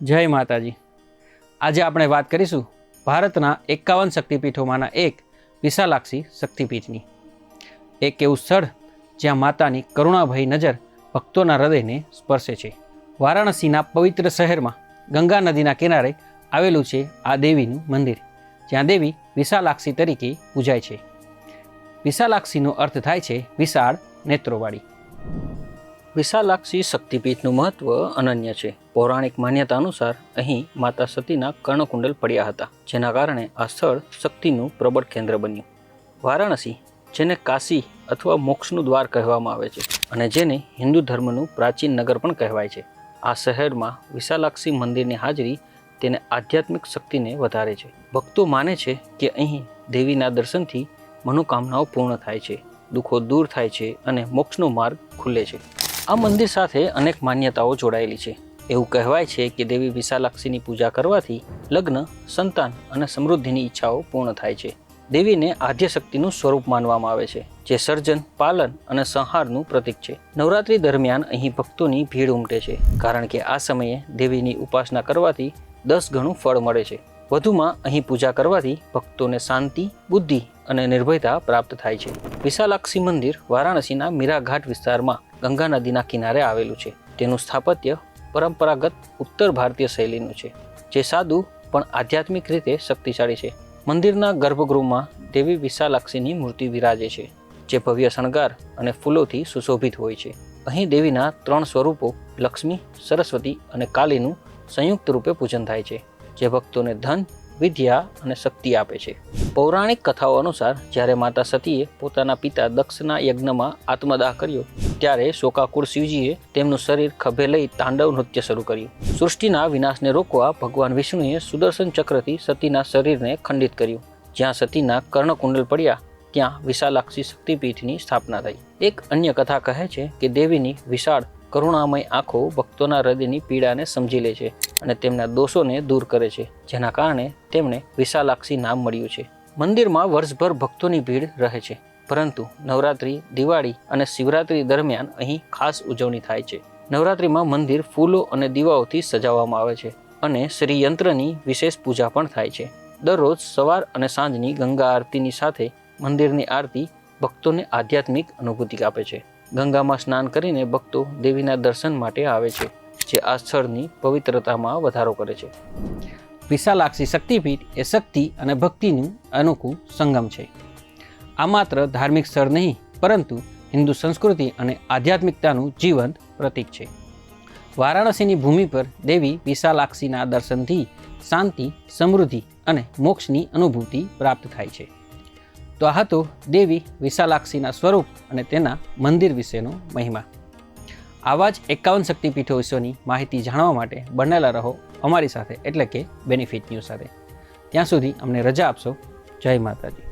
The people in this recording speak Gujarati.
જય માતાજી. આજે આપણે વાત કરીશું ભારતના એકાવન શક્તિપીઠોમાંના એક વિશાલાક્ષી શક્તિપીઠની. એક એવું સ્થળ જ્યાં માતાની કરુણાભય નજર ભક્તોના હૃદયને સ્પર્શે છે. વારાણસીના પવિત્ર શહેરમાં ગંગા નદીના કિનારે આવેલું છે આ દેવીનું મંદિર, જ્યાં દેવી વિશાલાક્ષી તરીકે પૂજાય છે. વિશાલાક્ષીનો અર્થ થાય છે વિશાળ નેત્રોવાળી. વિશાલાક્ષી શક્તિપીઠનું મહત્વ અનન્ય છે. પૌરાણિક માન્યતા અનુસાર અહીં માતા સતીના કર્ણકુંડલ પડ્યા હતા, જેના કારણે આ સ્થળ શક્તિનું પ્રબળ કેન્દ્ર બન્યું. વારાણસી, જેને કાશી અથવા મોક્ષનું દ્વાર કહેવામાં આવે છે અને જેને હિન્દુ ધર્મનું પ્રાચીન નગર પણ કહેવાય છે, આ શહેરમાં વિશાલાક્ષી મંદિરની હાજરી તેને આધ્યાત્મિક શક્તિને વધારે છે. ભક્તો માને છે કે અહીં દેવીના દર્શનથી મનોકામનાઓ પૂર્ણ થાય છે, દુઃખો દૂર થાય છે અને મોક્ષનો માર્ગ ખુલે છે. આ મંદિર સાથે અનેક માન્યતાઓ જોડાયેલી છે. એવું કહેવાય છે કે દેવી વિશાલાક્ષીની પૂજા કરવાથી લગ્ન, સંતાન અને સમૃદ્ધિની ઈચ્છાઓ પૂર્ણ થાય છે. દેવીને આદ્યશક્તિનું સ્વરૂપ માનવામાં આવે છે, જે સર્જન, પાલન અને સંહારનું પ્રતીક છે. નવરાત્રી દરમિયાન અહીં ભક્તોની ભીડ ઉમટે છે, કારણ કે આ સમયે દેવીની ઉપાસના કરવાથી દસ ગણું ફળ મળે છે. વધુમાં અહીં પૂજા કરવાથી ભક્તોને શાંતિ, બુદ્ધિ અને નિર્ભયતા પ્રાપ્ત થાય છે. વિશાલાક્ષી મંદિર વારાણસીના મીરાઘાટ વિસ્તારમાં ગંગા નદીના કિનારે આવેલું છે. તેનું સ્થાપત્ય પરંપરાગત ઉત્તર ભારતીય શૈલીનું છે, જે સાદું પણ આધ્યાત્મિક રીતે શક્તિશાળી છે. મંદિરના ગર્ભગૃહમાં દેવી વિશાલાક્ષીની મૂર્તિ વિરાજે છે, જે ભવ્ય શણગાર અને ફૂલોથી સુશોભિત હોય છે. અહીં દેવીના ત્રણ સ્વરૂપો લક્ષ્મી, સરસ્વતી અને કાલીનું સંયુક્ત રૂપે પૂજન થાય છે, જે ભક્તોને ધન, વિદ્યા અને શક્તિ આપે છે. પૌરાણિક કથાઓ અનુસાર જ્યારે માતા સતીએ પોતાના પિતા દક્ષના યજ્ઞમાં આત્મદાહ કર્યો ત્યારે શોકાકુળ શિવજીએ તેમનું શરીર ખભે લઈ તાંડવ નૃત્ય શરૂ કર્યું. સૃષ્ટિના વિનાશને રોકવા ભગવાન વિષ્ણુએ સુદર્શન ચક્રથી સતીના શરીરને ખંડિત કર્યું. જ્યાં સતીના કર્ણકુંડલ પડ્યા, ત્યાં વિશાલાક્ષી શક્તિપીઠની સ્થાપના થઈ. એક અન્ય કથા કહે છે કે દેવીની વિશાળ, કરુણામય આંખો ભક્તોના હૃદયની પીડાને સમજી લે છે અને તેમના દોષોને દૂર કરે છે, જેના કારણે તેમણે વિશાલાક્ષી નામ મળ્યું છે. મંદિરમાં વર્ષભર ભક્તોની ભીડ રહે છે. પરંતુ નવરાત્રિ, દિવાળી અને શિવરાત્રિ દરમિયાન અહીં ખાસ ઉજવણી થાય છે. નવરાત્રિમાં મંદિર ફૂલો અને દીવાઓથી સજાવવામાં આવે છે અને શ્રીયંત્રની વિશેષ પૂજા પણ થાય છે. દરરોજ સવાર અને સાંજની ગંગા આરતીની સાથે મંદિરની આરતી ભક્તોને આધ્યાત્મિક અનુભૂતિ આપે છે. ગંગામાં સ્નાન કરીને ભક્તો દેવીના દર્શન માટે આવે છે, જે આ સ્થળની પવિત્રતામાં વધારો કરે છે. વિશાલાક્ષી શક્તિપીઠ એ શક્તિ અને ભક્તિનું અનોખું સંગમ છે. આ માત્ર ધાર્મિક સ્થળ નહીં, પરંતુ હિન્દુ સંસ્કૃતિ અને આધ્યાત્મિકતાનું જીવંત પ્રતીક છે. વારાણસીની ભૂમિ પર દેવી વિશાલાક્ષીના દર્શનથી શાંતિ, સમૃદ્ધિ અને મોક્ષની અનુભૂતિ પ્રાપ્ત થાય છે. તો આ હતો દેવી વિશાલાક્ષીના સ્વરૂપ અને તેના મંદિર વિશેનો મહિમા. આવા જ એકાવન શક્તિપીઠો વિશેની માહિતી જાણવા માટે બનેલા રહો અમારી સાથે, એટલે કે બેનિફિટ ન્યૂઝ સાથે. ત્યાં સુધી અમને રજા આપશો. જય માતાજી.